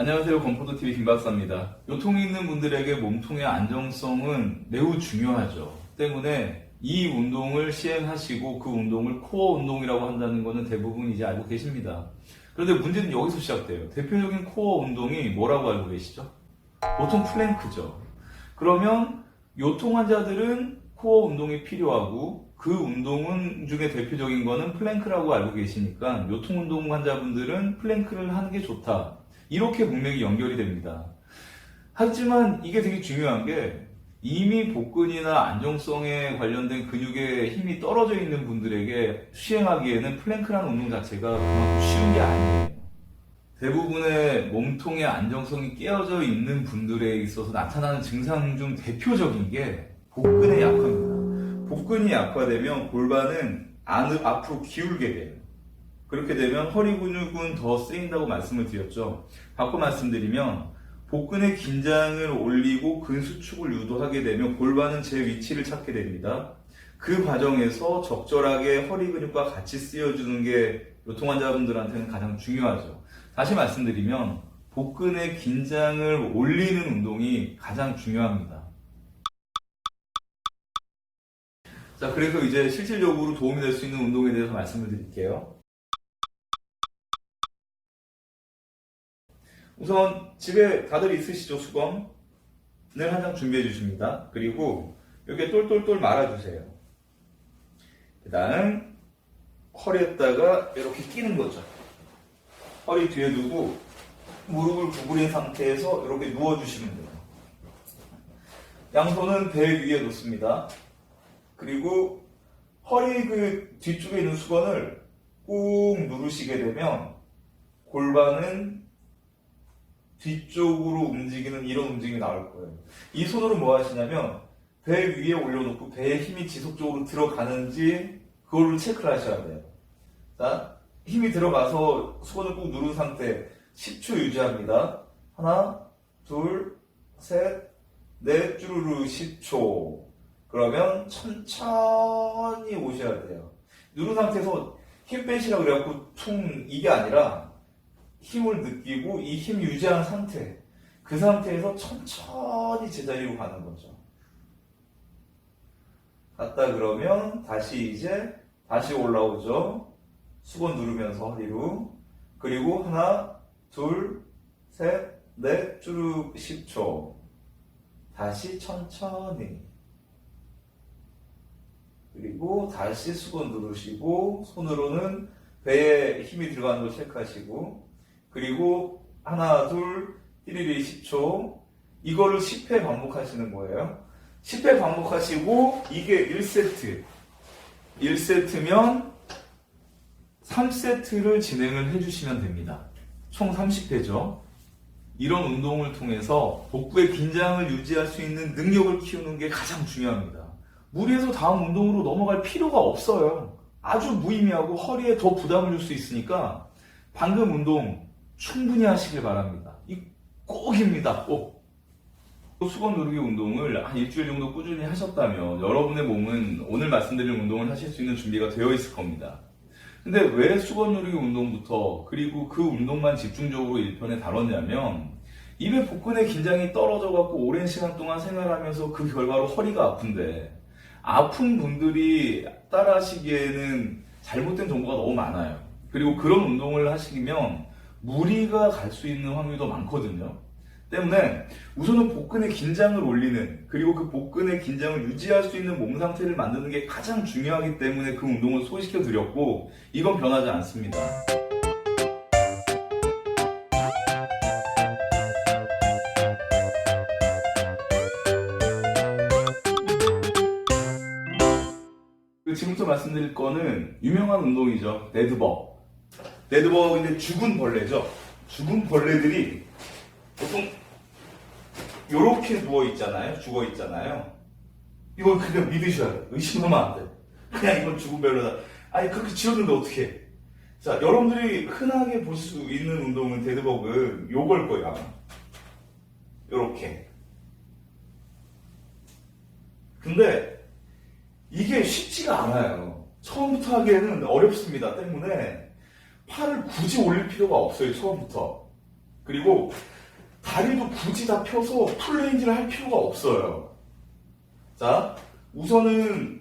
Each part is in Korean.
안녕하세요. 건포도TV 김박사입니다. 요통이 있는 분들에게 몸통의 안정성은 매우 중요하죠. 때문에 이 운동을 시행하시고 그 운동을 코어 운동이라고 한다는 것은 대부분 이제 알고 계십니다. 그런데 문제는 여기서 시작돼요. 대표적인 코어 운동이 뭐라고 알고 계시죠? 보통 플랭크죠. 그러면 요통 환자들은 코어 운동이 필요하고 그 운동은 중에 대표적인 거는 플랭크라고 알고 계시니까 요통 운동 환자분들은 플랭크를 하는 게 좋다. 이렇게 분명히 연결이 됩니다. 하지만 이게 되게 중요한 게 이미 복근이나 안정성에 관련된 근육의 힘이 떨어져 있는 분들에게 시행하기에는 플랭크라는 운동 자체가 그만큼 쉬운 게 아니에요. 대부분의 몸통의 안정성이 깨어져 있는 분들에 있어서 나타나는 증상 중 대표적인 게 복근의 약화입니다. 복근이 약화되면 골반은 안, 앞으로 기울게 돼요. 그렇게 되면 허리 근육은 더 쓰인다고 말씀을 드렸죠. 바꿔 말씀드리면 복근의 긴장을 올리고 근수축을 유도하게 되면 골반은 제 위치를 찾게 됩니다. 그 과정에서 적절하게 허리 근육과 같이 쓰여주는 게 요통 환자분들한테는 가장 중요하죠. 다시 말씀드리면 복근의 긴장을 올리는 운동이 가장 중요합니다. 자, 그래서 이제 실질적으로 도움이 될 수 있는 운동에 대해서 말씀을 드릴게요. 우선 집에 다들 있으시죠, 수건을 한 장 준비해 주십니다. 그리고 여기에 똘똘똘 말아주세요. 그 다음 허리에다가 이렇게 끼는 거죠. 허리 뒤에 두고 무릎을 구부린 상태에서 이렇게 누워주시면 돼요. 양손은 배 위에 놓습니다. 그리고 허리 그 뒤쪽에 있는 수건을 꾹 누르시게 되면 골반은 뒤쪽으로 움직이는 이런 움직임이 나올 거예요. 이 손으로 뭐 하시냐면 배 위에 올려놓고 배에 힘이 지속적으로 들어가는지 그거를 체크를 하셔야 돼요. 자, 힘이 들어가서 수건을 꾹 누른 상태 10초 유지합니다. 하나, 둘, 셋, 넷, 쭈루루 10초. 그러면 천천히 오셔야 돼요. 누른 상태에서 힘 빼시라고 그래갖고 퉁 이게 아니라 힘을 느끼고 이 힘 유지한 상태. 그 상태에서 천천히 제자리로 가는 거죠. 갔다 그러면 다시 이제 다시 올라오죠. 수건 누르면서 허리로. 그리고 하나, 둘, 셋, 넷, 쭈룩 10초. 다시 천천히. 그리고 다시 수건 누르시고 손으로는 배에 힘이 들어가는 걸 체크하시고 그리고 하나, 둘, 띠리리 10초. 이거를 10회 반복하시는 거예요. 10회 반복하시고 이게 1세트. 1세트면 3세트를 진행을 해주시면 됩니다. 총 30회죠. 이런 운동을 통해서 복부의 긴장을 유지할 수 있는 능력을 키우는 게 가장 중요합니다. 무리해서 다음 운동으로 넘어갈 필요가 없어요. 아주 무의미하고 허리에 더 부담을 줄 수 있으니까 방금 운동 충분히 하시길 바랍니다. 이 꼭입니다, 꼭. 수건 누르기 운동을 한 일주일 정도 꾸준히 하셨다면 여러분의 몸은 오늘 말씀드린 운동을 하실 수 있는 준비가 되어 있을 겁니다. 근데 왜 수건 누르기 운동부터 그리고 그 운동만 집중적으로 1편에 다뤘냐면 입의 복근의 긴장이 떨어져 갖고 오랜 시간 동안 생활하면서 그 결과로 허리가 아픈데 아픈 분들이 따라 하시기에는 잘못된 정보가 너무 많아요. 그리고 그런 운동을 하시면 무리가 갈 수 있는 확률도 많거든요. 때문에 우선은 복근의 긴장을 올리는 그리고 그 복근의 긴장을 유지할 수 있는 몸 상태를 만드는 게 가장 중요하기 때문에 그 운동을 소개시켜 드렸고 이건 변하지 않습니다. 그 지금부터 말씀드릴 거는 유명한 운동이죠. 데드버 그. 데드버그인데 죽은 벌레죠. 죽은 벌레들이 보통 이렇게 누워 있잖아요. 죽어 있잖아요. 이걸 그냥 믿으셔야 돼요. 의심하면 안 돼. 그냥 이건 죽은 벌레다. 아니 그렇게 지었는데 어떻게? 자, 여러분들이 흔하게 볼 수 있는 운동은 데드버그 요걸. 아마. 요렇게. 근데 이게 쉽지가 않아요. 처음부터 하기에는 어렵습니다. 때문에 팔을 굳이 올릴 필요가 없어요. 처음부터. 그리고 다리도 굳이 다 펴서 풀레인지를 할 필요가 없어요. 자, 우선은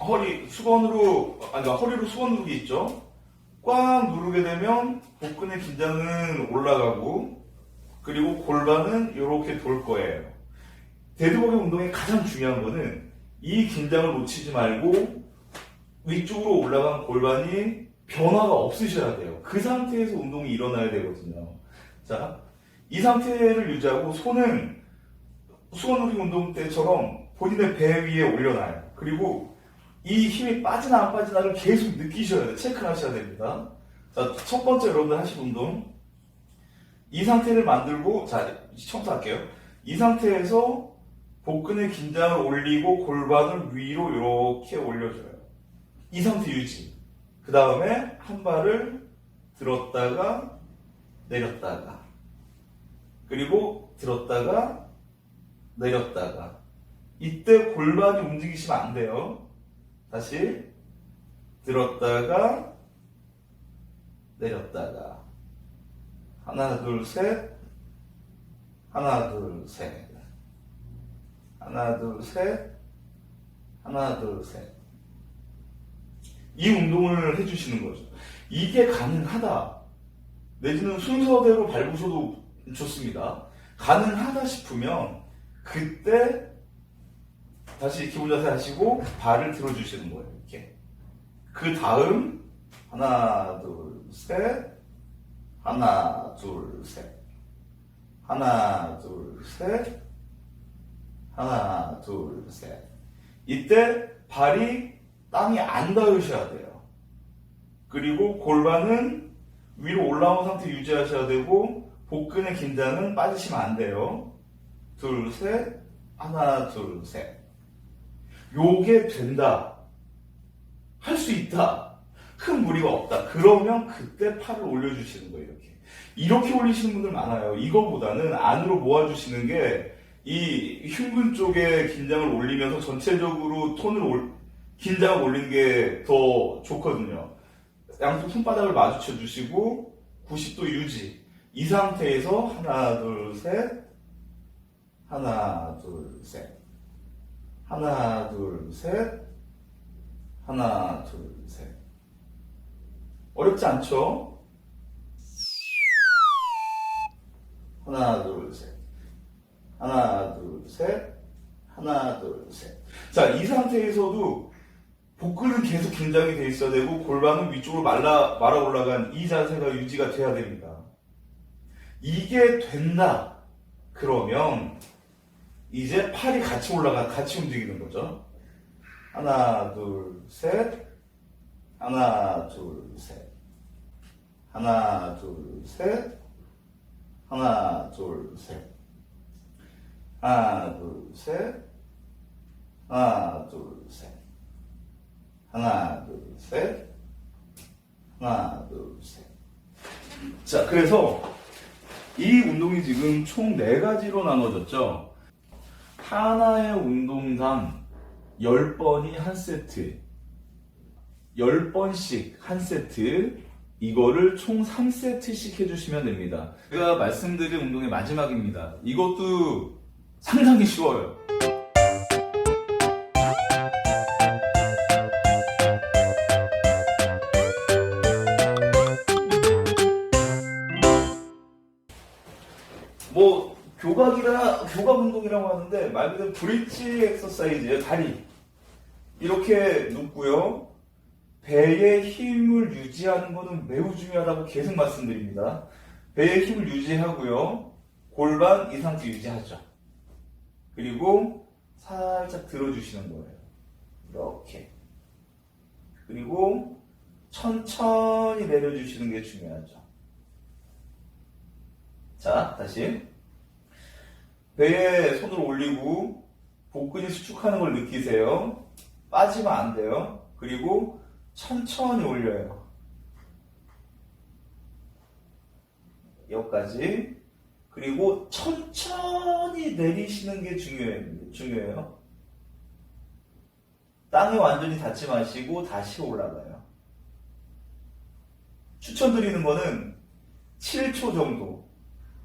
허리 수건으로 아니 그러니까 허리로 수건 누르기 있죠. 꽉 누르게 되면 복근의 긴장은 올라가고 그리고 골반은 이렇게 돌 거예요. 데드버기 운동의 가장 중요한 거는 이 긴장을 놓치지 말고 위쪽으로 올라간 골반이 변화가 없으셔야 돼요. 그 상태에서 운동이 일어나야 되거든요. 자, 이 상태를 유지하고 손은 수건놀이 운동 때처럼 본인의 배 위에 올려놔요. 그리고 이 힘이 빠지나 안 빠지나를 계속 느끼셔야 돼요. 체크를 하셔야 됩니다. 자, 첫 번째 여러분들 하실 운동. 이 상태를 만들고, 자, 청소할게요. 이 상태에서 복근의 긴장을 올리고 골반을 위로 이렇게 올려줘요. 이 상태 유지. 그 다음에 한 발을 들었다가 내렸다가 그리고 들었다가 내렸다가. 이때 골반이 움직이시면 안 돼요. 다시 들었다가 내렸다가. 하나 둘 셋. 하나 둘 셋. 하나 둘 셋. 하나 둘 셋 이 운동을 해주시는 거죠. 이게 가능하다. 내지는 순서대로 밟으셔도 좋습니다. 가능하다 싶으면 그때 다시 기본 자세 하시고 발을 들어주시는 거예요. 이렇게. 그 다음 하나 둘 셋 하나 둘 셋 하나 둘 셋 하나 둘 셋 이때 발이 땅에 안 닿으셔야 돼요. 그리고 골반은 위로 올라온 상태 유지하셔야 되고 복근의 긴장은 빠지시면 안 돼요. 둘, 셋, 하나, 둘, 셋. 요게 된다. 할 수 있다. 큰 무리가 없다. 그러면 그때 팔을 올려주시는 거예요, 이렇게. 이렇게 올리시는 분들 많아요. 이거보다는 안으로 모아주시는 게 이 흉근 쪽에 긴장을 올리면서 전체적으로 톤을 올, 긴장을 올리는 게 더 좋거든요. 양쪽 손바닥을 마주쳐 주시고 90도 유지. 이 상태에서 하나, 둘, 셋. 하나, 둘, 셋. 하나, 둘, 셋. 하나, 둘, 셋. 어렵지 않죠? 하나, 둘, 셋. 하나, 둘, 셋. 하나, 둘, 셋. 자, 이 상태에서도 복근은 계속 긴장이 돼 있어야 되고 골반은 위쪽으로 말라 말아 올라간 이 자세가 유지가 돼야 됩니다. 이게 된다. 그러면 이제 팔이 같이 올라가 같이 움직이는 거죠. 하나, 둘, 셋. 하나, 둘, 셋. 하나, 둘, 셋. 하나, 둘, 셋. 하나, 둘, 셋. 하나, 둘, 셋. 하나, 둘, 셋. 하나, 둘, 셋. 자, 그래서 이 운동이 지금 총 네가지로 나눠졌죠. 하나의 운동당 10번이 한 세트. 10번씩 한 세트. 이거를 총 3세트씩 해주시면 됩니다. 제가 말씀드린 운동의 마지막입니다. 이것도 상당히 쉬워요. 뭐 교각이라 교각 운동이라고 하는데 말 그대로 브릿지 엑서사이즈예요 다리. 이렇게 눕고요. 배의 힘을 유지하는 것은 매우 중요하다고 계속 말씀드립니다. 배의 힘을 유지하고요. 골반 이 상태 유지하죠. 그리고 살짝 들어주시는 거예요. 이렇게. 그리고 천천히 내려주시는 게 중요하죠. 자, 다시. 배에 손을 올리고 복근이 수축하는 걸 느끼세요. 빠지면 안 돼요. 그리고 천천히 올려요. 여기까지. 그리고 천천히 내리시는 게 중요해요. 중요해요. 땅에 완전히 닿지 마시고 다시 올라가요. 추천드리는 거는 7초 정도.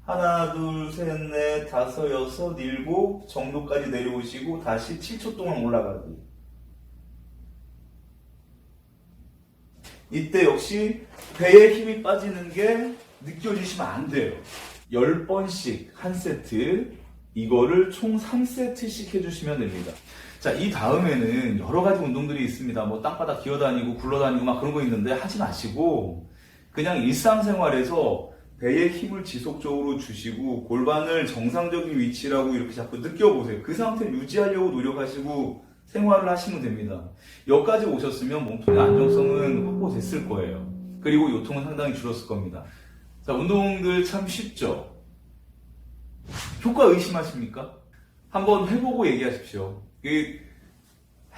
하나, 둘, 셋, 넷, 다섯, 여섯, 일곱 정도까지 내려오시고 다시 7초 동안 올라가기. 이때 역시 배에 힘이 빠지는 게 느껴지시면 안 돼요. 10번씩 한 세트, 이거를 총 3세트씩 해주시면 됩니다. 자, 이 다음에는 여러 가지 운동들이 있습니다. 뭐 땅바닥 기어다니고 굴러다니고 막 그런 거 있는데 하지 마시고 그냥 일상생활에서 배에 힘을 지속적으로 주시고 골반을 정상적인 위치라고 이렇게 자꾸 느껴보세요. 그 상태를 유지하려고 노력하시고 생활을 하시면 됩니다. 여기까지 오셨으면 몸통의 안정성은 확보됐을 거예요. 그리고 요통은 상당히 줄었을 겁니다. 자, 운동들 참 쉽죠? 효과 의심하십니까? 한번 해보고 얘기하십시오. 그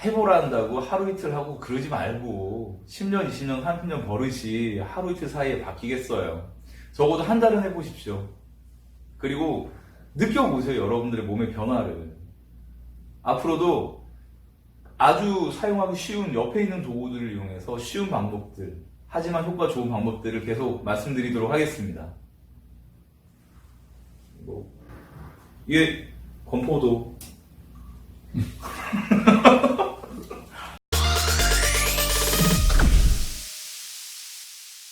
해보라 한다고 하루 이틀 하고 그러지 말고 10년, 20년, 30년 버릇이 하루 이틀 사이에 바뀌겠어요. 적어도 한 달은 해보십시오. 그리고 느껴보세요. 여러분들의 몸의 변화를. 앞으로도 아주 사용하기 쉬운 옆에 있는 도구들을 이용해서 쉬운 방법들, 하지만 효과 좋은 방법들을 계속 말씀드리도록 하겠습니다. 뭐, 이게 건포도